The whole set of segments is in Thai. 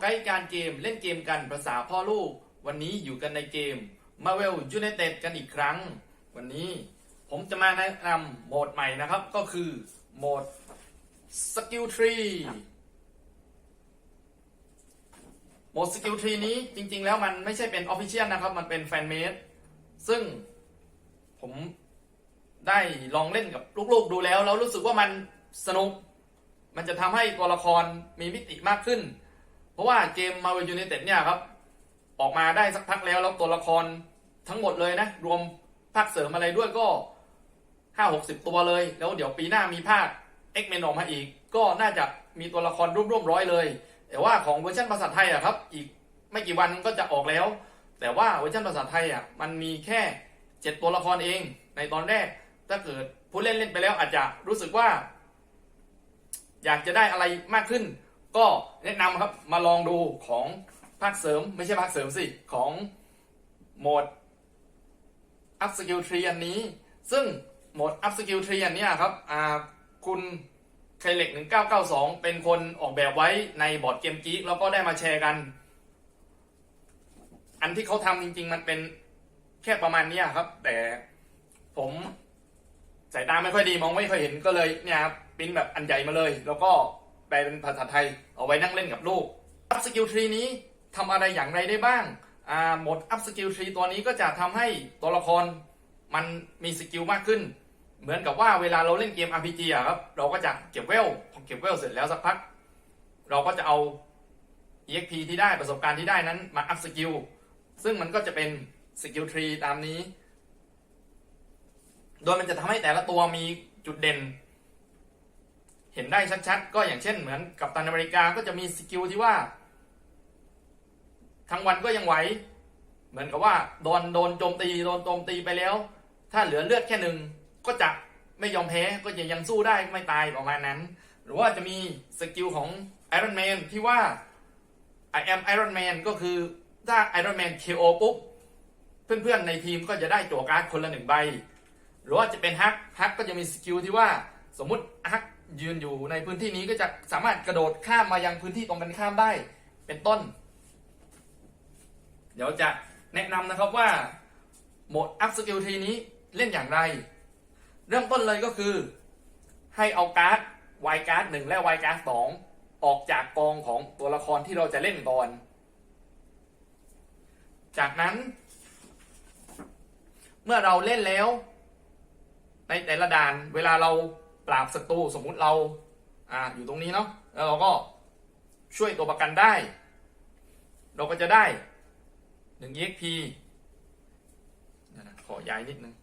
ไกด์การเกมเล่นเกมกันภาษาพ่อลูก วันนี้อยู่กันในเกม Marvel United กันอีกครั้ง วันนี้ผมจะมาแนะนำโหมดใหม่นะครับ ก็คือโหมด Skill Tree โหมด Skill Tree นี้จริง ๆ แล้วมันไม่ใช่เป็น Official นะครับ มันเป็นแฟนเมดซึ่งผมได้ลองเล่นกับลูกๆดูแล้ว แล้วรู้สึกว่ามันสนุก มันจะทำให้ตัวละครมีมิติมากขึ้น เพราะว่าเกม Marvel United เนี่ยครับ ออกมาได้สักพักแล้ว แล้วตัวละครทั้งหมดเลยนะ รวมภาคเสริมอะไรด้วยก็ห้าหกสิบตัวเลย แล้วเดี๋ยวปีหน้ามีภาค X-Men ออกมาอีก ก็น่าจะมีตัวละครร่วมๆร้อยเลย แต่ว่าของเวอร์ชันภาษาไทยอะครับ อีกไม่กี่วันก็จะออกแล้ว แต่ว่าเวอร์ชันภาษาไทยอะมันมีแค่เจ็ดตัวละครเอง ในตอนแรก ถ้าเกิดผู้เล่นเล่นไปแล้วอาจจะรู้สึกว่า อยากจะได้อะไรมากขึ้น ก็แนะนำครับมาลองดูของภาคเสริมไม่ใช่ภาคเสริมสิ ของโหมด Up Skill Tree อันนี้ ซึ่งโหมด Up Skill Tree อันเนี้ยครับคุณไคเล็ก1992 เป็นคนออกแบบไว้ในบอร์ดเกมจีกแล้วก็ได้มาแชร์กัน อันที่เขาทำจริง ๆ มันเป็นแค่ประมาณนี้ครับ แต่ผมสายตาไม่ค่อยดีมองไม่ค่อยเห็นก็เลยเนี่ยครับปริ้นแบบอันใหญ่มาเลย แล้วก็ แปลเป็นภาษาไทย เอาไว้นั่งเล่นกับลูก Up Skill Tree นี้ทำอะไรอย่างไรได้บ้างอ่าโหมด Up Skill Tree ตัวนี้ก็จะทำให้ตัวละครมันมีสกิลมากขึ้น เหมือนกับว่าเวลาเราเล่นเกม RPG อะครับ เราก็จะเก็บเวลพอเก็บเวลเสร็จแล้วสักพัก เราก็จะเอา EXP ที่ได้ประสบการณ์ที่ได้นั้นมา up skill ซึ่งมันก็จะเป็นสกิลทรีตามนี้ โดยมันจะทำให้แต่ละตัวมีจุดเด่น เห็นได้ชัดๆ ก็อย่างเช่นเหมือนกับตันอเมริกาก็จะมีสกิลที่ว่า ทั้งวันก็ยังไหว เหมือนกับว่าโดนโดนโจมตีโดนโจมตีไปแล้ว ถ้าเหลือเลือดแค่หนึ่งก็จะไม่ยอมแพ้ก็จะยังสู้ได้ไม่ตายประมาณนั้น หรือว่าจะมีสกิลของ Iron Man ที่ว่า I am Iron Man ก็คือถ้า Iron Man KO ปุ๊บ เพื่อนๆในทีมก็จะได้จั่วการ์ดคนละหนึ่งใบ หรือว่าจะเป็นฮักฮักก็จะมีสกิลที่ว่าสมมุติฮัก ยืนอยู่ในพื้นที่นี้ก็จะสามารถกระโดดข้ามมายังพื้นที่ตรงกันข้ามได้เป็นต้น เดี๋ยวจะแนะนำนะครับว่าโหมด Up Skill Tree นี้เล่นอย่างไร เริ่มต้นเลยก็คือ ให้เอาการ์ดไวการ์ดหนึ่งและไวการ์ดสองออกจากกองของตัวละครที่เราจะเล่นก่อน จากนั้น เมื่อเราเล่นแล้ว ในแต่ละด่านเวลาเรา ปราบศัตรูสมมุติเราอ่าอยู่ตรงนี้เนาะแล้วเราก็ช่วยตัวประกันได้ เราก็จะได้หนึ่ง EXP นะขอย้ายนิดนึง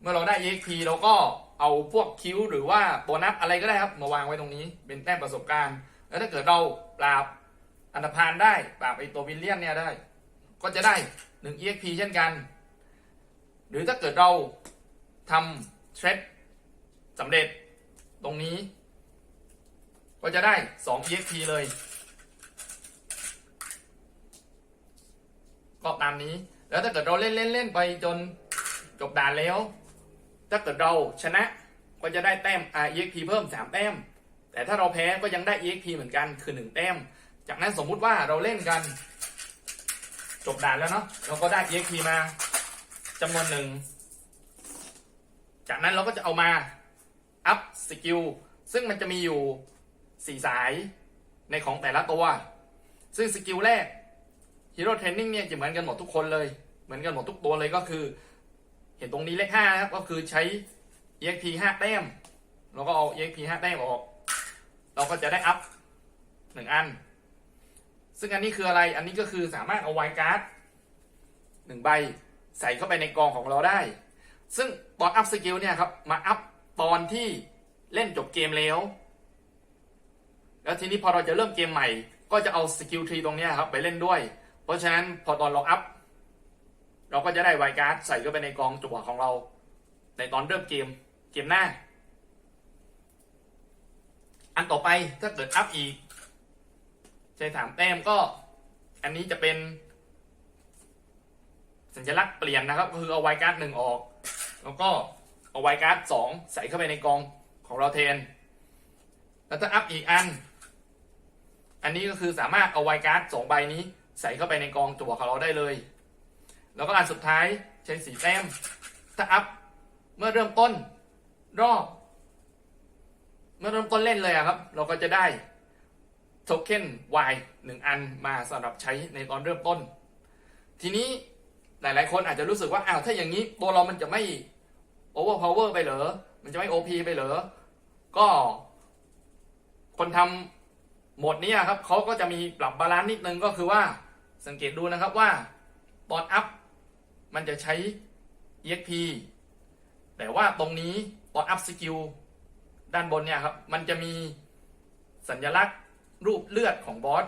เมื่อเราได้ EXP เราก็เอาพวกคิวหรือว่าโบนัสอะไรก็ได้ครับมาวางไว้ตรงนี้ เป็นแต้มประสบการณ์ แล้วถ้าเกิดเราปราบอันธพาลได้ปราบไอตัววิลเลียนเนี่ยได้ ก็จะได้หนึ่ง EXP เช่นกัน หรือถ้าเกิดเรา ทำเทรดสำเร็จตรงนี้ ก็จะได้ 2 EXP เลย ก็ตามนี้ แล้วถ้าเกิดเราเล่นเล่นเล่นไปจนจบด่านแล้ว ถ้าเกิดเราชนะก็จะได้แต้ม exp เพิ่ม 3 แต้ม แต่ถ้าเราแพ้ก็ยังได้ exp เหมือนกันคือ 1 แต้ม จากนั้นสมมุติว่าเราเล่นกัน จบด่านแล้วเนาะเราก็ได้ exp มาจำนวนหนึ่ง จากนั้นเราก็จะเอามาอัพสกิลซึ่งมันจะมีอยู่ 4 สายในของแต่ละตัว ซึ่งสกิลแรกฮีโร่เทรนนิ่งเนี่ยจะเหมือนกันหมดทุกคนเลย เหมือนกันหมดทุกตัวเลยก็คือ เห็นตรงนี้เลขห้านะครับก็คือใช้ exp ห้าแต้มเราก็เอา exp ห้าแต้มออก เราก็จะได้อัพหนึ่งอัน ซึ่งอันนี้คืออะไรอันนี้ก็คือสามารถเอาไวการ์ดหนึ่งใบใส่เข้าไปในกองของเราได้ ซึ่งตอนอัพสกิลเนี่ยครับมาอัพตอนที่เล่นจบเกมแล้ว แล้วทีนี้พอเราจะเริ่มเกมใหม่ ก็จะเอาสกิลทรีตรงนี้ครับไปเล่นด้วย เพราะฉะนั้นพอตอนเราอัพ เราก็จะได้ไวการ์ดใส่เข้าไปในกองจั่วของเรา ในตอนเริ่มเกมเกมหน้า อันต่อไปถ้าเกิดอัพอีกใช้ถามแต้มก็อันนี้จะเป็นสัญลักษณ์เปลี่ยนนะครับ ก็คือเอาไวการ์ดหนึ่งออก แล้วก็เอาไวการ์ดสองใส่เข้าไปในกองของเราแทน แล้วถ้าอัพอีกอัน อันนี้ก็คือสามารถเอาไวการ์ดสองใบนี้ใส่เข้าไปในกองจั่วของเราได้เลย แล้วก็อันสุดท้ายใช้สีแต้มถ้าอัพเมื่อเริ่มต้นรอบ เมื่อเริ่มต้นเล่นเลยครับ เราก็จะได้โทเค็น Y หนึ่งอันมาสำหรับใช้ในตอนเริ่มต้น ทีนี้หลาย ๆ คนอาจจะรู้สึกว่าอ้าวถ้าอย่างนี้ตัวเรามันจะไม่ overpower ไปเหรอ มันจะไม่ OP ไปเหรอ ก็คนทำหมดนี้ครับเขาก็จะมีปรับบาลานซ์นิดนึงก็คือว่าสังเกตดูนะครับว่าตอนอัพมันจะใช้ EXP แต่ว่าตรงนี้ตอนอัพสกิลด้านบนเนี่ยครับ มันจะมีสัญลักษณ์รูปเลือดของบอส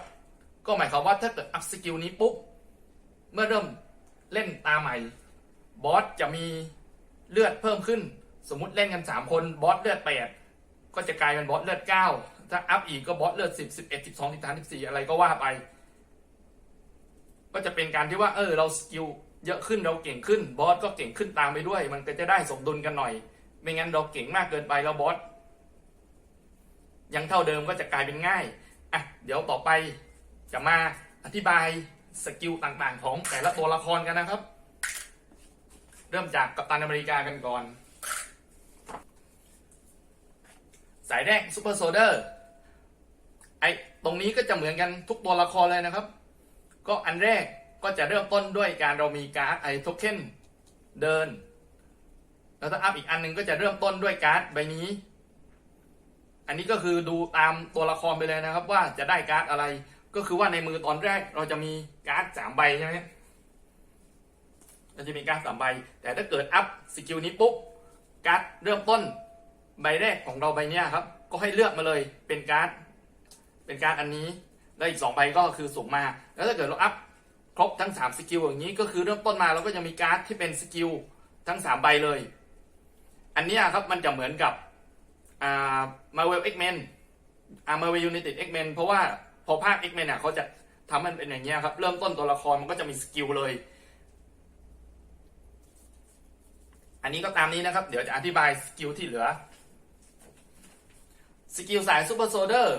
ก็หมายความว่าถ้าเกิดอัพสกิลนี้ปุ๊บ เมื่อเริ่มเล่นตาใหม่ บอสจะมี เลือดเพิ่มขึ้น สมมติเล่นกัน 3 คนบอสเลือด 8 ก็จะกลายเป็นบอสเลือด 9 ถ้าอัพอีกก็บอสเลือด 10 11 12 13 14 อะไรก็ว่าไป ก็จะเป็นการที่ว่าเออเราสกิลเยอะขึ้นเราเก่งขึ้นบอสก็เก่งขึ้นตามไปด้วย มันก็จะได้สมดุลกันหน่อย ไม่งั้นเราเก่งมากเกินไปแล้วบอสยังเท่าเดิมก็จะกลายเป็นง่ายอะเดี๋ยวต่อไปจะมาอธิบายสกิลต่างๆ ของแต่ละตัวละครกันนะครับ เริ่มจากกัปตันอเมริกากันก่อน สายแรกซูเปอร์โซเดอร์ไอตรงนี้ก็จะเหมือนกันทุกตัวละครเลยนะครับ ก็อันแรกก็จะเริ่มต้นด้วยการเรามีการ์ดไอโทเค็นเดิน แล้วถ้าอัพอีกอันหนึงก็จะเริ่มต้นด้วยการ์ดใบนี้ อันนี้ก็คือดูตามตัวละครไปเลยนะครับ ว่าจะได้การ์ดอะไร ก็คือว่าในมือตอนแรกเราจะมีการ์ดสามใบใช่ไหม เราจะมีการ์ดสามใบ แต่ถ้าเกิดอัพสกิลนี้ปุ๊บการ์ดเริ่มต้นใบแรกของเราใบเนี้ยครับ ก็ให้เลือกมาเลยเป็นการ์ดเป็นการ์ดอันนี้แล้วอีกสองใบก็คือสุ่มมา แล้วถ้าเกิดเราอัพครบทั้ง3สกิลอย่างนี้ก็คือเริ่มต้นมาเราก็จะมีการ์ดที่เป็นสกิลทั้ง3ใบเลย อันนี้ครับมันจะเหมือนกับอ่ามาเวลเอ็กเมนอ่ามาเวลยูนิตเอ็กเมนเพราะว่าพอภาคเอ็กเมนอะเขาจะทำมันเป็นอย่างเงี้ยครับ เริ่มต้นตัวละครมันก็จะมีสกิลเลย อันนี้ก็ตามนี้นะครับ เดี๋ยวจะอธิบายสกิลที่เหลือ สกิลสายซูเปอร์โซเดอร์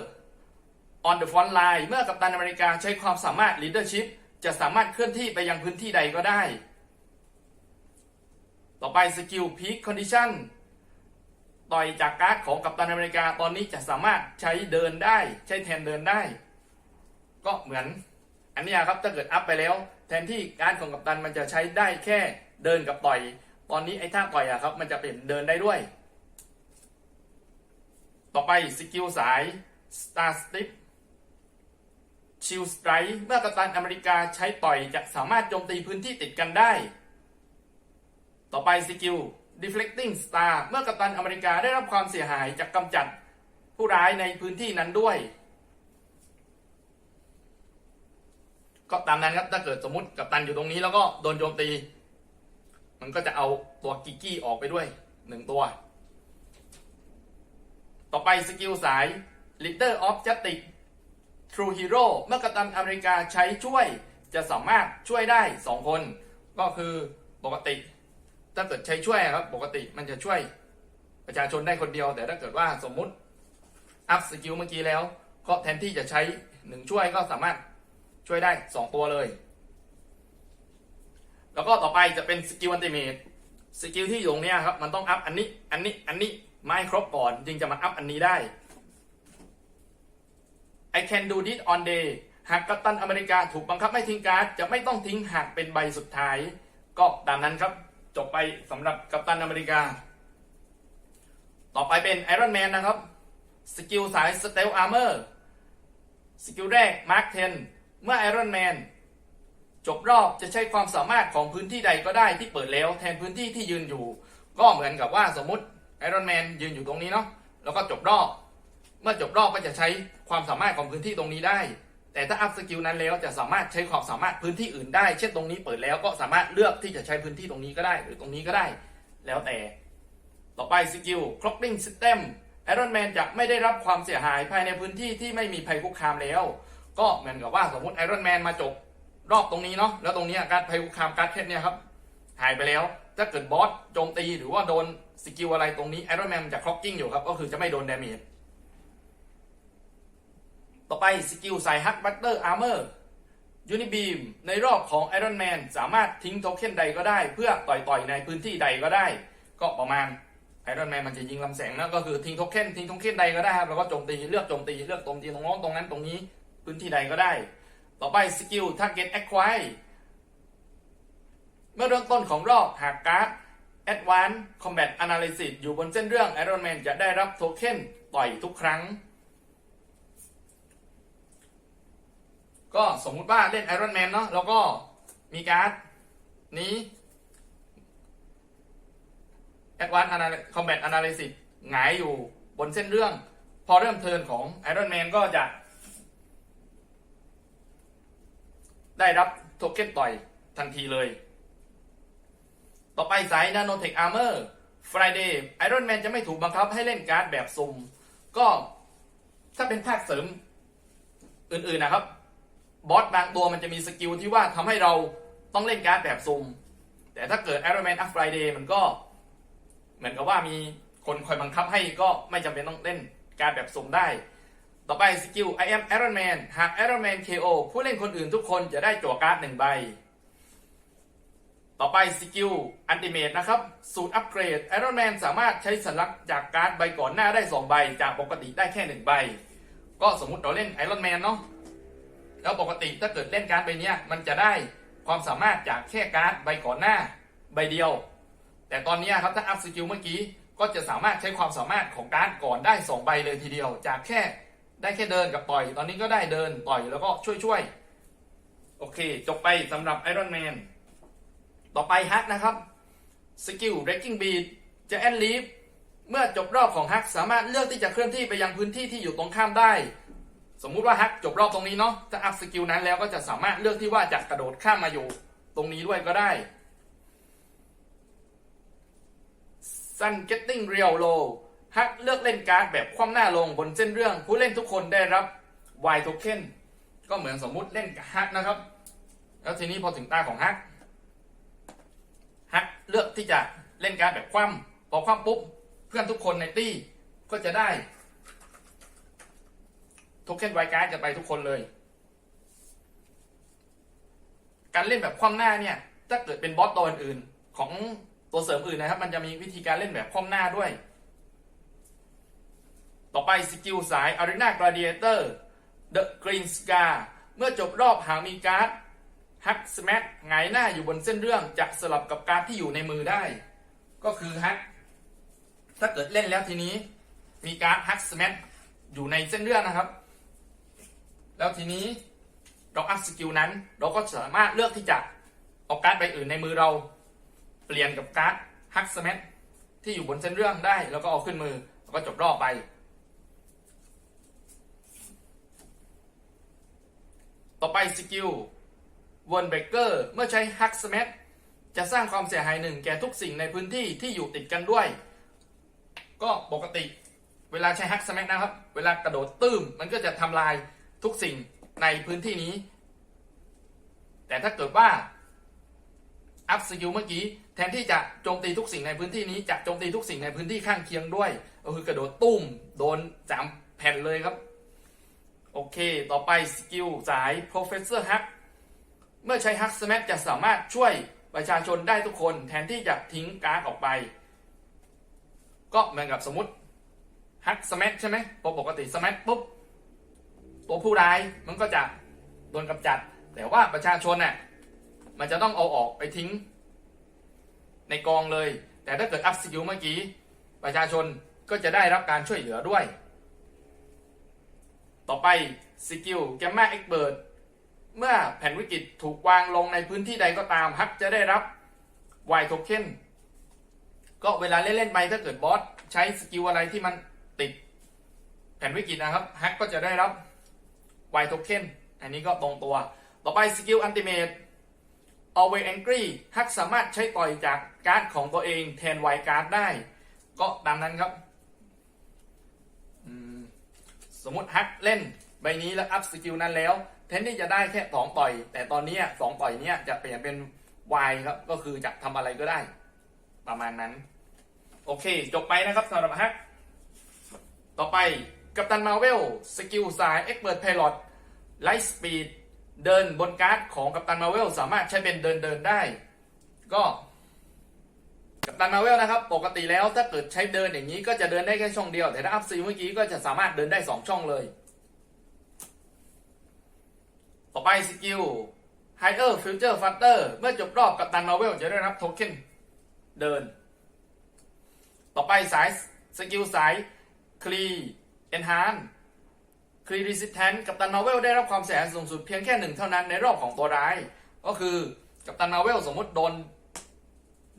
on the front line เมื่อกัปตันอเมริกาใช้ความสามารถ leadership จะสามารถเคลื่อนที่ไปยังพื้นที่ใดก็ได้ ต่อไปสกิล peak condition ต่อยจากการ์ดของกัปตันอเมริกาตอนนี้จะสามารถใช้เดินได้ ใช้แทนเดินได้ ก็เหมือนอันนี้ครับถ้าเกิดอัพไปแล้ว แทนที่การดของกัปตันมันจะใช้ได้แค่เดินกับต่อย ตอนนี้ไอ้ท่าต่อยอะครับ มันจะเป็นเดินได้ด้วย ต่อไปสกิลสาย Star Step ชิลสไตร์เมื่อกัปตันอเมริกาใช้ต่อยจะสามารถโจมตีพื้นที่ติดกันได้ ต่อไปสกิล Deflecting Star เมื่อกัปตันอเมริกาได้รับความเสียหายจากกำจัดผู้ร้ายในพื้นที่นั้นด้วย ก็ตามนั้นครับถ้าเกิดสมมติกัปตันอยู่ตรงนี้แล้วก็โดนโจมตี มันก็จะเอาตัวกิกกี้ออกไปด้วยหนึ่งตัว ต่อไปสกิลสาย Leader of Justice True Hero เมื่อกัปตันอเมริกาใช้ช่วยจะสามารถช่วยได้ 2 คน ก็คือปกติ ถ้าเกิดใช้ช่วยครับ ปกติมันจะช่วยประชาชนได้คนเดียว แต่ถ้าเกิดว่าสมมุติอัพสกิลเมื่อกี้แล้ว ก็แทนที่จะใช้หนึ่งช่วยก็สามารถช่วยได้ 2 ตัวเลย แล้วก็ต่อไปจะเป็นสกิลอันติเมตสกิลที่อยู่ตรงนี้ครับ มันต้องอัพอันนี้อันนี้อันนี้ไม่ครบก่อน จึงจะมาอัพอันนี้ได้ I can do this on day หากกัปตันอเมริกาถูกบังคับให้ทิ้งการ์ดจะไม่ต้องทิ้งหากเป็นใบสุดท้าย ก็ตามนั้นครับ จบไปสำหรับกัปตันอเมริกา ต่อไปเป็นไอรอนแมนนะครับ สกิลสายสเตลอาร์เมอร์สกิลแรกมาร์ค10เมื่อไอรอนแมน จบรอบจะใช้ความสามารถของพื้นที่ใดก็ได้ที่เปิดแล้ว แทนพื้นที่ที่ยืนอยู่ ก็เหมือนกับว่าสมมติไอรอนแมนยืนอยู่ตรงนี้เนาะแล้วก็จบรอบ เมื่อจบรอบก็จะใช้ความสามารถของพื้นที่ตรงนี้ได้ แต่ถ้าอัพสกิลนั้นแล้วจะสามารถใช้ความสามารถพื้นที่อื่นได้ เช่นตรงนี้เปิดแล้วก็สามารถเลือกที่จะใช้พื้นที่ตรงนี้ก็ได้ หรือตรงนี้ก็ได้ แล้วแต่ ต่อไปสกิล clocking system ไอรอนแมนจะไม่ได้รับความเสียหายภายในพื้นที่ที่ไม่มีภัยคุกคามแล้ว ก็เหมือนกับว่าสมมติไอรอนแมนมาจบ รอบตรงนี้เนาะแล้วตรงนี้การภัยคุกคามการแค่เนี่ยครับหายไปแล้ว ถ้าเกิดบอสโจมตีหรือว่าโดนสกิลอะไรตรงนี้ไอรอนแมนจะ clocking อยู่ครับ ก็คือจะไม่โดนดาเมจต่อไปสกิลสายฮักบัตเตอร์อาร์เมอร์ยูนิบีมในรอบของไอรอนแมนสามารถทิ้งโทเค็นใดก็ได้ เพื่อต่อยต่อยๆในพื้นที่ใดก็ได้ ก็ประมาณไอรอนแมนมันจะยิงลำแสงนะก็คือทิ้งโทเค็นทิ้งโทเค็นใดก็ได้ครับแล้วก็โจมตีเลือกโจมตีเลือกโจมตีตรงโน้นตรงนั้นตรงนี้พื้นที่ใดก็ได้ ต่อไปสกิล Target Acquire เมื่อเริ่มต้นของรอบหากการ์ด Advanced Combat Analysis อยู่บนเส้นเรื่อง Iron Man จะได้รับโทเค็นต่อยทุกครั้ง ก็สมมุติว่าเล่น Iron Man เนาะแล้วก็มีการ์ดนี้ Advanced Analy- Combat Analysis หงายอยู่บนเส้นเรื่อง พอเริ่มเทิร์นของ Iron Man ก็จะ ได้รับโทเค็นต่อยทันทีเลย ต่อไปสาย Nanotech Armor Friday Iron Man จะไม่ถูกบังคับให้เล่นการ์ดแบบซุ่มก็ถ้าเป็นภาคเสริมอื่นๆนะครับ บอสบางตัวมันจะมีสกิลที่ว่าทำให้เราต้องเล่นการ์ดแบบซุ่มแต่ถ้าเกิด Iron Man Up Friday มันก็ เหมือนกับว่ามีคนคอยบังคับให้ก็ไม่จำเป็นต้องเล่นการดแบบสุ่มได้ ต่อไปสกิล I am Iron Man หาก Iron Man KO ผู้เล่นคนอื่นทุกคนจะได้จั่วการ์ดหนึ่งใบ ต่อไปสกิล Ultimate นะครับ สูตรอัปเกรด Iron Man สามารถใช้สัญลักษณ์จากการ์ดใบก่อนหน้าได้ 2 ใบ จากปกติได้แค่ 1 ใบ ก็สมมุติเราเล่น Iron Man เนาะแล้วปกติถ้าเกิดเล่นการ์ดใบเนี้ยมันจะได้ความสามารถจากแค่การ์ดใบก่อนหน้าใบเดียว แต่ตอนนี้ครับถ้าอัพสกิลเมื่อกี้ก็จะสามารถใช้ความสามารถของการ์ดก่อนได้ 2 ใบเลยทีเดียว จากแค่ ได้แค่เดินกับต่อย ตอนนี้ก็ได้เดินต่อยแล้วก็ช่วยช่วยๆโอเค จบไปสำหรับไอรอนแมนต่อไปฮักนะครับสกิล Breaking Beat จะแอนลีฟเมื่อจบรอบของฮักสามารถเลือกที่จะเคลื่อนที่ไปยังพื้นที่ที่อยู่ตรงข้ามได้ สมมุติว่าฮักจบรอบตรงนี้เนาะถ้าอัพสกิลนั้นแล้วก็จะสามารถเลือกที่ว่าจะกระโดดข้ามมาอยู่ตรงนี้ด้วยก็ได้ Sun Getting Real Low ฮักเลื อกเล่นการ์ดแบบคว่ำหน้าลงบนเส้นเรื่อง ผู้เล่นทุกคนได้รับ Y Token ก็เหมือนสมมุติเล่นฮักนะครับ แล้วทีนี้พอถึงตาของฮักฮักเลือกที่จะเล่นการ์ดแบบคว่ำพอคว่ำปุ๊บ เพื่อนทุกคนในตี้ก็จะได้โทเค็นไวการ์ดจะไปทุกคนเลย การเล่นแบบคว่ำหน้าเนี่ย ถ้าเกิดเป็นบอสตัวอื่นๆของตัวเสริมอื่นนะครับ มันจะมีวิธีการเล่นแบบคว่ำหน้าด้วย ต่อไปสกิลสาย Arena Gladiator The Green Scar เมื่อจบรอบหากมีการ์ดฮักส a ม h หงหน้าอยู่บนเส้นเรื่องจะสลับกับการ์ดที่อยู่ในมือได้ ก็คือฮักถ้าเกิดเล่นแล้วทีนี้ มีการ์ดฮักส a ม h อยู่ในเส้นเรื่องนะครับ แล้วทีนี้เราอัพสกิลนั้น เราก็สามารถเลือกที่จะเอาการ์ดใบอื่นในมือเรา เปลี่ยนกับการ์ดฮักส a ม h ที่อยู่บนเส้นเรื่องได้ แล้วก็เอาขึ้นมือแล้วก็จบรอบไป ต่อไปสกิลวนเบเกอร์เมื่อใช้ฮักส a ม h จะสร้างความเสียหายหนึ่งแก่ทุกสิ่งในพื้นที่ที่อยู่ติดกันด้วย ก็ปกติ เวลาใช้ฮักส a ม h นะครับ เวลากระโดดตื้มมันก็จะทำลายทุกสิ่งในพื้นที่นี้ แต่ถ้าเกิดว่าอัพสกิลเมื่อกี้แทนที่จะโจมตีทุกสิ่งในพื้นที่นี้จะโจมตีทุกสิ่งในพื้นที่ข้างเคียงด้วยก็คือกระโดดตุ้มโดนสามแผ่นเลยครับ โอเค ต่อไปสกิลสาย Professor Hack เมื่อใช้ Hack Smash จะสามารถช่วยประชาชนได้ทุกคนแทนที่จะทิ้งการ์ดออกไป ก็เหมือนกับสมมติ Hack Smash ใช่ไหมปกติ Smash ปุ๊บ ตัวผู้ร้ายมันก็จะโดนกำจัด แต่ว่าประชาชนน่ะมันจะต้องเอาออกไปทิ้ง ในกองเลย แต่ถ้าเกิดอัพสกิลเมื่อกี้ ประชาชนก็จะได้รับการช่วยเหลือด้วย ต่อไปสกิลแกมมาเอ็กเบิร์ดเมื่อแผ่นวิกฤตถูกวางลงในพื้นที่ใดก็ตามฮักจะได้รับ Y Token ก็เวลาเล่นๆไปถ้าเกิดบอสใช้สกิลอะไรที่มันติดแผ่นวิกฤตนะครับฮักก็จะได้รับ Y Token อันนี้ก็ตรงตัว ต่อไปสกิลอันติเมต Always Angry ฮักสามารถใช้ต่อยจากการ์ดของตัวเองแทน Y การ์ดได้ ก็ตามนั้นครับอืม สมมติฮักเล่นใบนี้แล้วอัพสกิลนั้นแล้วแทนที่จะได้แค่สองต่อย แต่ตอนนี้สองต่อยเนี้ยจะเปลี่ยนเป็น Y ครับ ก็คือจะทำอะไรก็ได้ ประมาณนั้น โอเค จบไปนะครับสำหรับฮัก ต่อไปกัปตันมาเวลสกิลสายเอ็กเบิร์ดพลอตไลท์สปีดเดินบนการ์ดของกัปตันมาเวลสามารถใช้เป็นเดินเดินได้ ก็ กัปตันมาเวลนะครับ ปกติแล้วถ้าเกิดใช้เดินอย่างนี้ก็จะเดินได้แค่ช่องเดียว แต่ถ้าอัพซีเมื่อกี้ก็จะสามารถเดินได้ 2 ช่องเลย ต่อไปสกิล Higher Future Factor เมื่อจบรอบกัปตันมาเวลจะได้รับโทเค็นเดิน ต่อไปสายสกิลสายคลีเอนฮานคลีรีสิ t แทนกัปตันมาเวลได้รับความเสียหายสูงสุดเพียงแค่หนึ่งเท่านั้นในรอบของตัวร้าย ก็คือกัปตันมาเวลสมมติโดน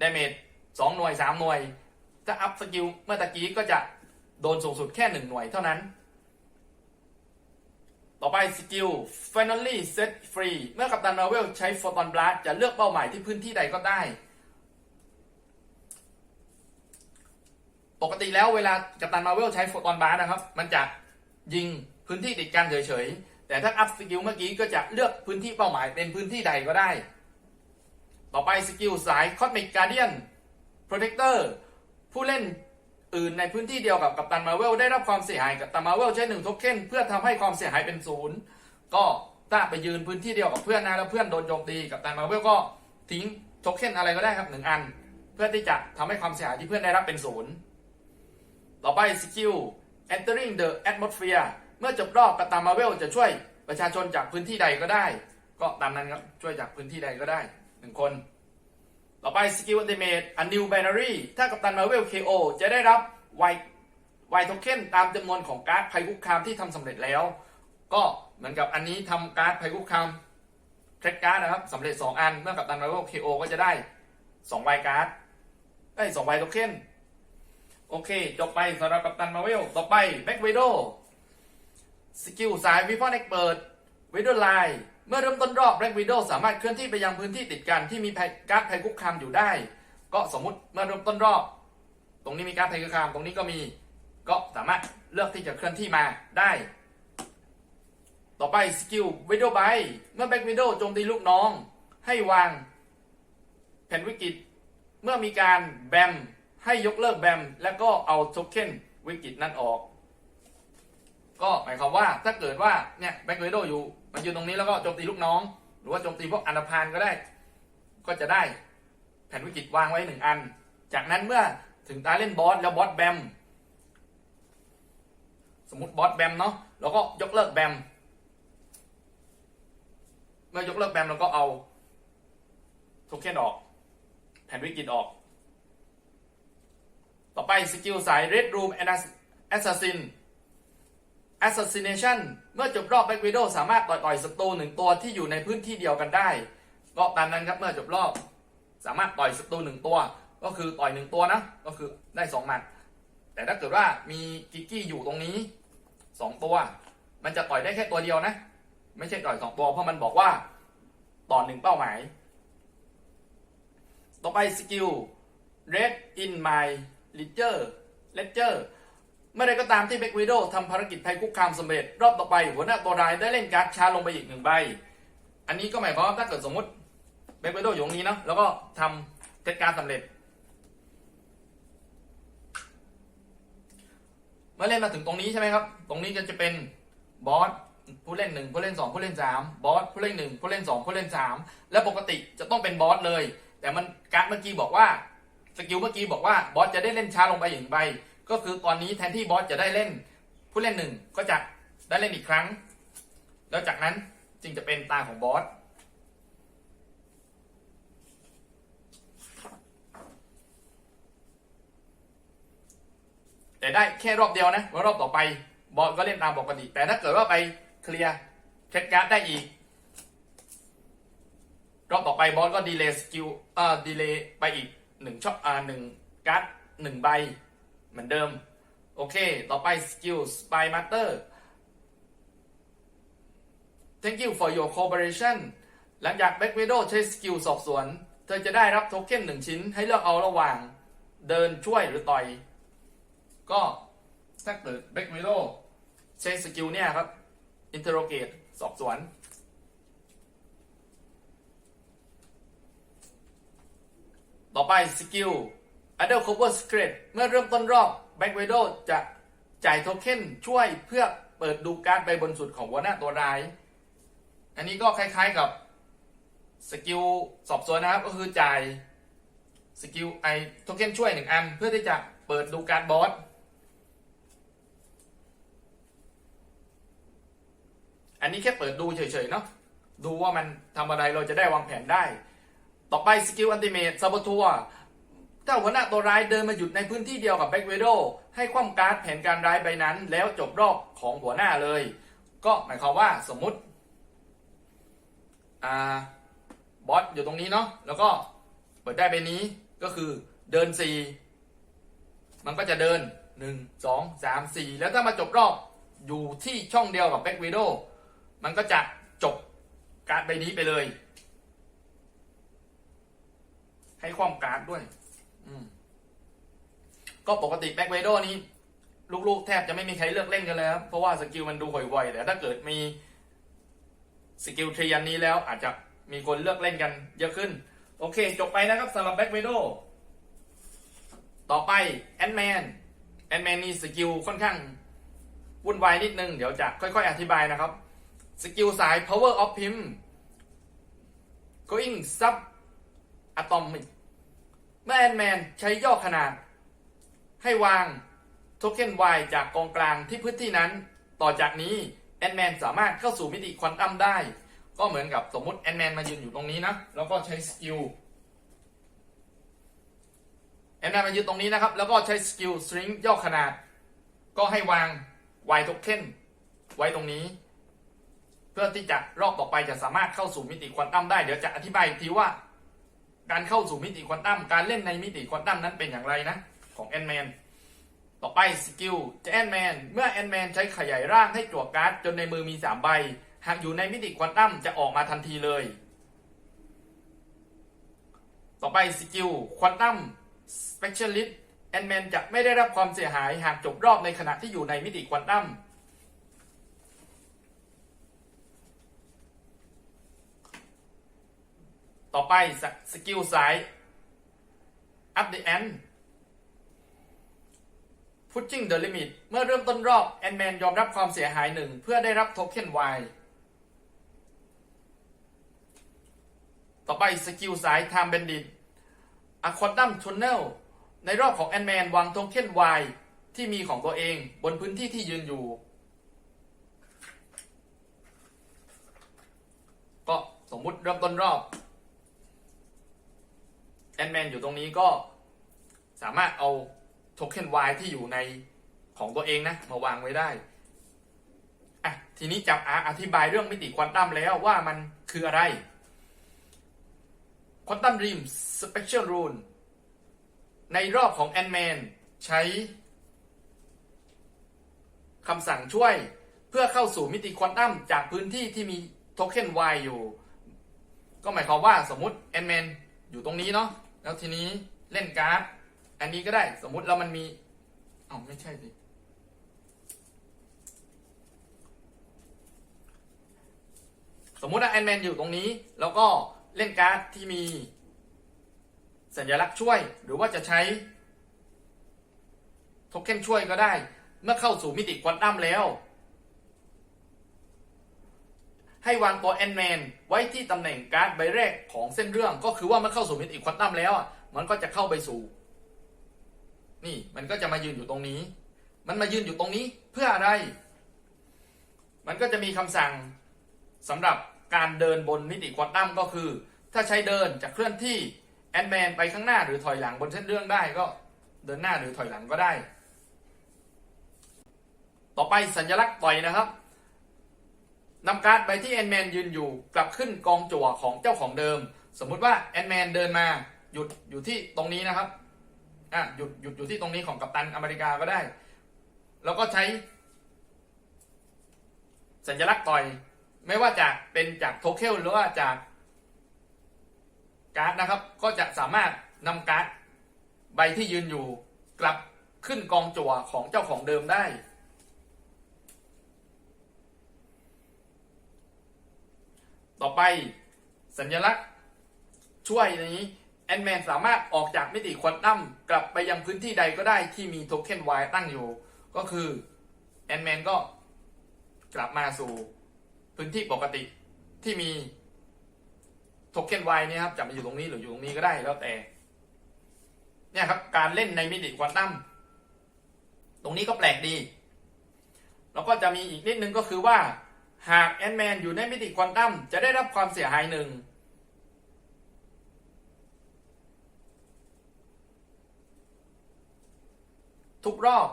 ดาเมจ สองหน่วยสามหน่วย ถ้าอัพสกิลเมื่อตะกี้ก็จะโดนสูงสุดแค่หนึ่งหน่วยเท่านั้น ต่อไปสกิล finally set free เมื่อกัปตันมาเวลใช้ฟอตอนบลัสจะเลือกเป้าหมายที่พื้นที่ใดก็ได้ ปกติแล้วเวลากัปตันมาเวลใช้โฟตอนบาร์นะครับ มันจะยิงพื้นที่ติดกันเฉยๆ แต่ถ้าอัพสกิลเมื่อกี้ก็จะเลือกพื้นที่เป้าหมายเป็นพื้นที่ใดก็ได้ ต่อไปสกิลสาย Cosmic Guardian Protector ผู้เล่นอื่นในพื้นที่เดียวกับกัปตันมาเวลได้รับความเสียหายกัปตันมาเวลใช้หนึ่งโทเค็นเพื่อทำให้ความเสียหายเป็นศูนย์ก็ถ้าไปยืนพื้นที่เดียวกับเพื่อนนะแล้วเพื่อนโดนโจมตีกัปตันมาเวลก็ทิ้งโทเค็นอะไรก็ได้ครับหนึ่งอัน เพื่อที่จะทำให้ความเสียหายที่เพื่อนได้รับเป็นศูนย์ต่อไปสกิล entering the atmosphere เมื่อจบรอบกัปตันมาเวลจะช่วยประชาชนจากพื้นที่ใดก็ได้ ก็ตามนั้นครับช่วยจากพื้นที่ใดก็ได้หนึ่งคน ต่อไปสกิล ultimate a new binary ถ้ากัปตันมาเวล KO จะได้รับไวไวโทเค็นตามจำนวนของการ์ดภัยคุกคามที่ทำสำเร็จแล้ว ก็เหมือนกับอันนี้ทำการ์ดภัยคุกคามเทรดการ์ดนะครับสำเร็จ 2 อัน เมื่อกัปตันมาเวล KO ก็จะได้2ไวการ์ดได้2ไวโทเค็นโอเค จบไปสำหรับกัปตันมาเวลต่อไปแบ็กเวโดสกิลสายวิพอนเอ็กเปิดเวโดไลน์ เมื่อเริ่มต้นรอบแบ็กเวโดสามารถเคลื่อนที่ไปยังพื้นที่ติดกันที่มีการ์ดภัยคุกคามอยู่ได้ ก็สมมุติเมื่อเริ่มต้นรอบ ตรงนี้มีการ์ดภัยคุกคาม ตรงนี้ก็มีก็สามารถเลือกที่จะเคลื่อนที่มาได้ ต่อไปสกิลวิดโอไบเมื่อแบ็กวิดโอโจมตีลูกน้อง ให้วางแผ่นวิกฤตเมื่อมีการแบมให้ยกเลิกแบมแล้วก็เอาโทเค็นวิกฤตนั้นออก ก็หมายความว่าถ้าเกิดว่าเนี่ยแบ็กวิดโออยู่มันยืนตรงนี้แล้วก็โจมตีลูกน้อง หรือว่าโจมตีพวกอันธพาลก็ได้ ก็จะได้แผ่นวิกฤตวางไว้หนึ่งอัน จากนั้นเมื่อถึงตาเล่นบอสแล้วบอสแบมสมมติบอสแบมเนาะเราก็ยกเลิกแบมเมื่อยกเลิกแบมเราก็เอาโทเค็นออก แผ่นวิกฤตออก ต่อไปสกิลสาย Red Room Assassin Assassination เมื่อจบรอบแบ็กวิดโอสามารถต่อยต่อยศัตรูหนึ่งตัวที่อยู่ในพื้นที่เดียวกันได้ก็ตามนั้นครับเมื่อจบรอบ สามารถต่อยศัตรูหนึ่งตัว ก็คือต่อยหนึ่งตัวนะก็คือได้สองหมัด แต่ถ้าเกิดว่ามีกิกกี้อยู่ตรงนี้สองตัว มันจะต่อยได้แค่ตัวเดียวนะ ไม่ใช่ต่อยสองตัว เพราะมันบอกว่าต่อหนึ่งเป้าหมาย ต่อไปสกิล Red in my ledger ledger เมื่อใดก็ตามที่แบ็กวิโอทำภารกิจภัยคุกคามสำเร็จ รอบต่อไปหัวหน้าตัวร้ายได้เล่นการ์ดชาลงไปอีกหนึ่งใบ อันนี้ก็หมายความว่าถ้าเกิดสมมติแบ็กวิโออยู่ตรงนี้เนาะแล้วก็ทำเซตการ์ดสำเร็จ เมื่อเล่นมาถึงตรงนี้ใช่ไหมครับ ตรงนี้ก็จะเป็นบอสผู้เล่นหนึ่งผู้เล่นสองผู้เล่นสามบอสผู้เล่นหนึ่งผู้เล่นสองผู้เล่นสามและปกติจะต้องเป็นบอสเลย แต่มันการ์ดเมื่อกี้บอกว่าสกิลเมื่อกี้บอกว่าบอสจะได้เล่นช้าลงไปอีกหนึ่งใบ ก็คือตอนนี้แทนที่บอสจะได้เล่นผู้เล่นหนึ่งก็จะได้เล่นอีกครั้ง แล้วจากนั้นจึงจะเป็นตาของบอสแต่ได้แค่รอบเดียวนะรอบต่อไปบอสก็เล่นตามปกติ แต่ถ้าเกิดว่าไปเคลียร์เทคการ์ดได้อีก รอบต่อไปบอสก็ดีเลย์สกิลเอ่อดีเลย์ไปอีกหนึ่งช่องอ่าหนึ่งการ์ดหนึ่งใบ เหมือนเดิม โอเค ต่อไปสกิลสปมาสเตอร์ thank you for your cooperation หลังจากแบ็กเวโดใช้สกิลสอบสวน เธอจะได้รับโทเค็นหนึ่งชิ้นให้เลือกเอาระหว่างเดินช่วยหรือต่อย ก็ถ้าเกิดแบ็กเวโดใช้สกิลเนี่ยครับ interrogate สอบสวน ต่อไปสกิล Undercover Secret เมื่อเริ่มต้นรอบ Black Widow จะจ่ายโทเค็นช่วยเพื่อเปิดดูการ์ดใบนสุดของหัวหน้าตัวร้าย อันนี้ก็คล้ายๆกับสกิลสอบสวนนะครับ ก็คือจ่ายสกิลไอโทเค็นช่วยหนึ่งอัน เพื่อที่จะเปิดดูการบอสอันนี้แค่เปิดดูเฉยๆเนาะดูว่ามันทำอะไรเราจะได้วางแผนได้ ต่อไปสกิลอันติเมตซาบทัว ถ้าหัวหน้าตัวร้ายเดินมาหยุดในพื้นที่เดียวกับแบ็กเวโดให้คว่ำการ์ดแผนการร้ายใบนั้น แล้วจบรอบของหัวหน้าเลย ก็หมายความว่าสมมุติอ่าบอสอยู่ตรงนี้เนาะแล้วก็เปิดได้ใบนี้ก็คือเดิน 4 มันก็จะเดิน 1 2 3 4 แล้วถ้ามาจบรอบอยู่ที่ช่องเดียวกับแบ็กเวิดโ w มันก็จะจบการ์ดใบนี้ไปเลย ให้ความการ์ดด้วย ก็ปกติแบ็กวิดนี้ลูกๆ แทบจะไม่มีใครเลือกเล่นกันแล้วเพราะว่าสกิลมันดูห่วยๆแต่ถ้าเกิดมีสกิลทรีอันนี้แล้วอาจจะมีคนเลือกเล่นกันเยอะขึ้น โอเค จบไปนะครับสำหรับแบ็กวิดต่อไปแอนแมนแอนแมนนี่สกิลค่อนข้างวุ่นวายนิดนึง เดี๋ยวจะค่อยๆ อธิบายนะครับ สกิลสาย power of him going sub atomic เมื่อแอนแมนใช้ย่อขนาด ให้วางโทเค็น Y จากกองกลางที่พื้นที่นั้น ต่อจากนี้แอนแมนสามารถเข้าสู่มิติควอนตัมได้ ก็เหมือนกับสมมุติแอนแมนมายืนอยู่ตรงนี้นะ แล้วก็ใช้สกิลแอนแมนมายืนตรงนี้นะครับ แล้วก็ใช้สกิลสตริงย่อขนาด ก็ให้วาง Y โทเค็นไว้ตรงนี้ เพื่อที่จะรอบต่อไปจะสามารถเข้าสู่มิติควอนตัมได้ เดี๋ยวจะอธิบายอีกทีว่า การเข้าสู่มิติควอนตัมการเล่นในมิติควอนตัมนั้นเป็นอย่างไรนะ ของแอนแมนต่อไปสกิลจะแอนแมนเมื่อแอนแมนใช้ขยายร่างให้จั่วการ์ดจนในมือมี 3 ใบ หากอยู่ในมิติควอนตัมจะออกมาทันทีเลย ต่อไปสกิลควอนตัมสเปเชียลิสต์แอนแมนจะไม่ได้รับความเสียหายหากจบรอบในขณะที่อยู่ในมิติควอนตัมต่อไปสกิลสาย up the end pushing the limit เมื่อเริ่มต้นรอบแอนแมนยอมรับความเสียหายหนึ่งเพื่อได้รับโทเค็น Y ต่อไปสกิลสาย Time Bandit A Quantum Tunnel ในรอบของแอนแมนวางโทเค็น Y ที่มีของตัวเองบนพื้นที่ที่ยืนอยู่ ก็สมมุติเริ่มต้นรอบแอนแมนอยู่ตรงนี้ก็สามารถเอา โทเค็น Y ที่อยู่ในของตัวเองนะ มาวางไว้ได้อะทีนี้จับอาอธิบายเรื่องมิติควอนตัมแล้วว่ามันคืออะไรควอนตัมรีมสเปเชียลรูนในรอบของแอนแมนใช้คำสั่งช่วยเพื่อเข้าสู่มิติควอนตัมจากพื้นที่ที่มีโทเค็น Y อยู่ ก็หมายความว่าสมมติแอนแมนอยู่ตรงนี้เนาะแล้วทีนี้เล่นการ์ด อันนี้ก็ได้สมมุติแล้วมันมีอ๋อไม่ใช่สิสมมุติว่าแอนแมนอยู่ตรงนี้ แล้วก็เล่นการ์ดที่มี สัญลักษณ์ช่วย หรือว่าจะใช้โทเค็นช่วยก็ได้ เมื่อเข้าสู่มิติควอนตัมแล้ว ให้วางตัวแอนแมนไว้ที่ตำแหน่งการ์ดใบแรกของเส้นเรื่องก็คือว่าเมื่อเข้าสู่มิติควอนตัมแล้วอะมันก็จะเข้าไปสู่ นี่มันก็จะมายืนอยู่ตรงนี้ มันมายืนอยู่ตรงนี้เพื่ออะไร มันก็จะมีคำสั่งสำหรับการเดินบนมิติควอนตัมก็คือ ถ้าใช้เดินจะเคลื่อนที่แอนแมนไปข้างหน้าหรือถอยหลังบนเส้นเรื่องได้ก็เดินหน้าหรือถอยหลังก็ได้ ต่อไปสัญลักษณ์ต่อยนะครับนำการ์ดใบที่แอนแมนยืนอยู่กลับขึ้นกองจั่วของเจ้าของเดิม สมมุติว่าแอนแมนเดินมาหยุดอยู่ที่ตรงนี้นะครับ อะหยุดหยุดอยู่ที่ตรงนี้ของกัปตันอเมริกาก็ได้ แล้วก็ใช้ สัญลักษณ์ต่อย ไม่ว่าจะเป็นจากโทเค็นหรือว่าจากการ์ดนะครับ ก็จะสามารถนำการ์ดใบที่ยืนอยู่กลับขึ้นกองจั่วของเจ้าของเดิมได้ ต่อไปสัญลักษณ์ช่วยนี้ แอนแมนสามารถออกจากมิติควอนตัมกลับไปยังพื้นที่ใดก็ได้ที่มีโทเค็น Y ตั้งอยู่ ก็คือแอนแมนก็กลับมาสู่พื้นที่ปกติที่มีโทเค็น Y เนี่ยครับจะมาอยู่ตรงนี้หรืออยู่ตรงนี้ก็ได้แล้วแต่ เนี่ยครับการเล่นในมิติควอนตัมตรงนี้ก็แปลกดี แล้วก็จะมีอีกนิดนึงก็คือว่าหากแอนแมนอยู่ในมิติควอนตัมจะได้รับความเสียหายหนึ่ง ทุกรอบ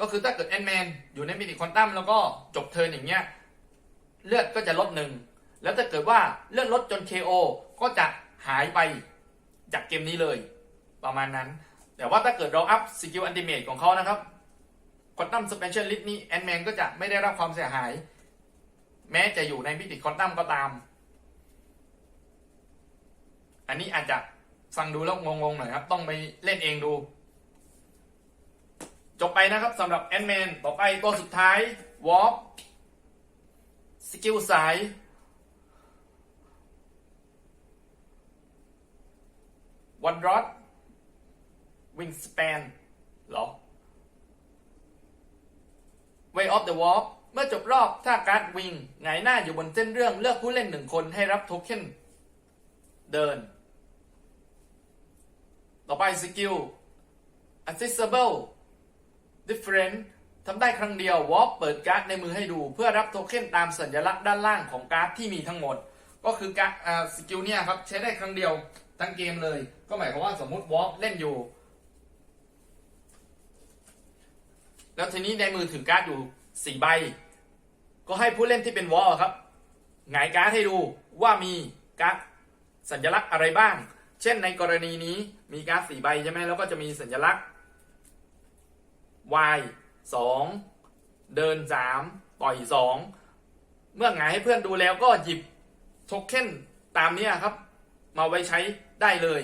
ก็คือถ้าเกิดแอนแมนอยู่ในมิติควอนตัมแล้วก็จบเทิร์นอย่างเงี้ย เลือดก็จะลดหนึ่ง แล้วถ้าเกิดว่าเลือดลดจน KO ก็จะหายไปจากเกมนี้เลย ประมาณนั้น แต่ว่าถ้าเกิดเราอัพสกิลอันติเมตของเขานะครับควอนตัมสเปเชียลลิสนี้แอนแมนก็จะไม่ได้รับความเสียหาย แม้จะอยู่ในมิติควอนตัมก็ตาม อันนี้อาจจะฟังดูแล้วงงๆหน่อยครับ ต้องไปเล่นเองดู จบไปนะครับสำหรับแอนแมนต่อไปตัวสุดท้ายวอล์กสกิลสายวันรอดวิงสเปนหรอ Way of the Warp เมื่อจบรอบถ้าการ์ดวิงหงหน้าอยู่บนเส้นเรื่องเลือกผู้เล่นหนึ่งคนให้รับโทเค็นเดิน ต่อไปสกิล accessible different ทำได้ครั้งเดียววอ p เปิดการ์ดในมือให้ดู เพื่อรับโทเค็นตามสัญลักษณ์ด้านล่างของการ์ดที่มีทั้งหมด ก็คือการสกิลเนี่ยครับใช้ได้ครั้งเดียวทั้งเกมเลย ก็หมายความว่าสมมุติวอ p เล่นอยู่ แล้วทีนี้ในมือถือการ์ดอยู่สี่ใบ ก็ให้ผู้เล่นที่เป็นวอลครับหงายการ์ดให้ดูว่ามีการ์ดสัญลักษณ์อะไรบ้าง เช่นในกรณีนี้มีการ์ดสี่ใบใช่ไหมแล้วก็จะมีสัญลักษณ์ Y สองเดินสามต่อยสองเมื่อหงให้เพื่อนดูแล้วก็หยิบโทเค็นตามนี้ครับ มาไว้ใช้ได้เลย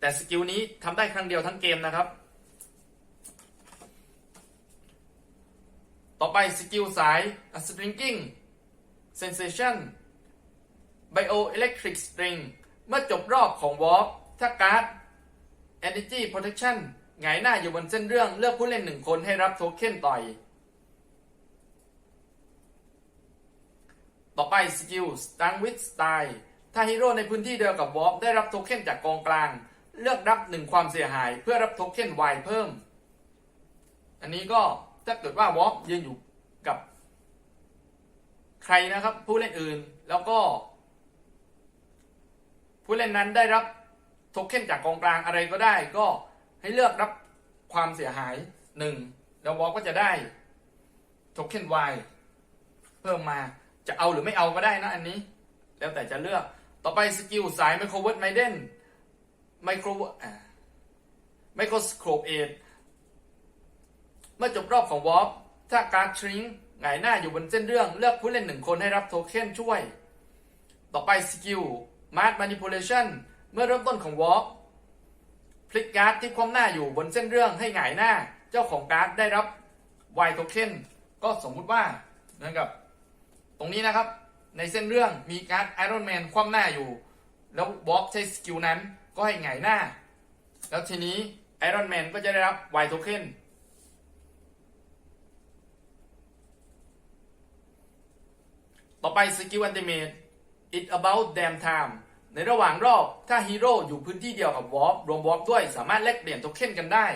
แต่สกิลนี้ทำได้ครั้งเดียวทั้งเกมนะครับ ต่อไปสกิลสาย stringing sensation bioelectric string เมื่อจบรอบของ warp ถ้าการ์ด energy protection หงายหน้าอยู่บนเส้นเรื่องเลือกผู้เล่นหนึ่งคนให้รับโทเค็นต่อย ต่อไปสกิล stun with style ถ้าฮีโร่ในพื้นที่เดียวกับ warp ได้รับโทเค็นจากกองกลาง เลือกรับหนึ่งความเสียหายเพื่อรับโทเค็น Y เพิ่ม อันนี้ก็ถ้าเกิดว่าวอล์กยืนอยู่กับ ใครนะครับ ผู้เล่นอื่นแล้วก็ ผู้เล่นนั้นได้รับโทเค็นจากกองกลางอะไรก็ได้ก็ ให้เลือกรับความเสียหายหนึ่งแล้ววอลก็จะได้โทเค็น Y เพิ่มมาจะเอาหรือไม่เอาก็ได้นะอันนี้ แล้วแต่จะเลือกต่อไปสกิลสายไมโครเวิร์ดไมเดนไมโครไมโครสโคปเอทเมื่อจบรอบของวอลถ้าการทริงหงายหน้าอยู่บนเส้นเรื่องเลือกผู้เล่นหนึ่งคนให้รับโทเค็นช่วย ต่อไปสกิลมาร์ m มานิ p u l a t i o n เมื่อเริ่มต้นของวอล์ พลิกการ์ดที่คว่ำหน้าอยู่บนเส้นเรื่องให้หงายหน้า เจ้าของการ์ดได้รับ Y โทเค็นก็สมมุติว่าเหมือนกับตรงนี้นะครับในเส้นเรื่องมีการ์ดไอรอนแมนคว่ำหน้าอยู่ แล้ววอล์กใช้สกิลนั้นก็ให้หงายหน้า แล้วทีนี้ไอรอนแมนก็จะได้รับ Y โทเค็นต่อไปสกิลอันติเมต it about damn time ในระหว่างรอบถ้าฮีโร่อยู่พื้นที่เดียวกับวอล์ฟรวมวอล์ฟด้วยสามารถแลกเปลี่ยนโทเค็นกันได้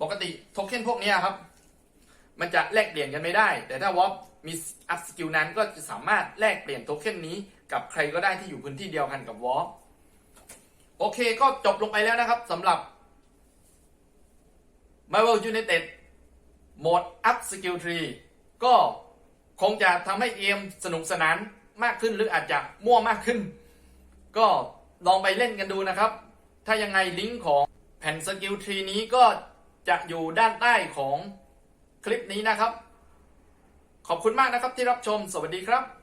ปกติโทเค็นพวกนี้ครับ มันจะแลกเปลี่ยนกันไม่ได้ แต่ถ้าวอล์ฟมีอัพสกิลนั้นก็จะสามารถแลกเปลี่ยนโทเค็นนี้กับใครก็ได้ที่อยู่พื้นที่เดียวกันกับวอล์ฟโอเคก็จบลงไปแล้วนะครับสำหรับ Marvel United โหมด Up Skill Tree ก็คงจะทำให้เกมสนุกสนานมากขึ้นหรืออาจจะมั่วมากขึ้น ก็ลองไปเล่นกันดูนะครับ ถ้ายังไงลิงก์ของแผ่นสกิลทรีนี้ก็จะอยู่ด้านใต้ของคลิปนี้นะครับ ขอบคุณมากนะครับที่รับชม สวัสดีครับ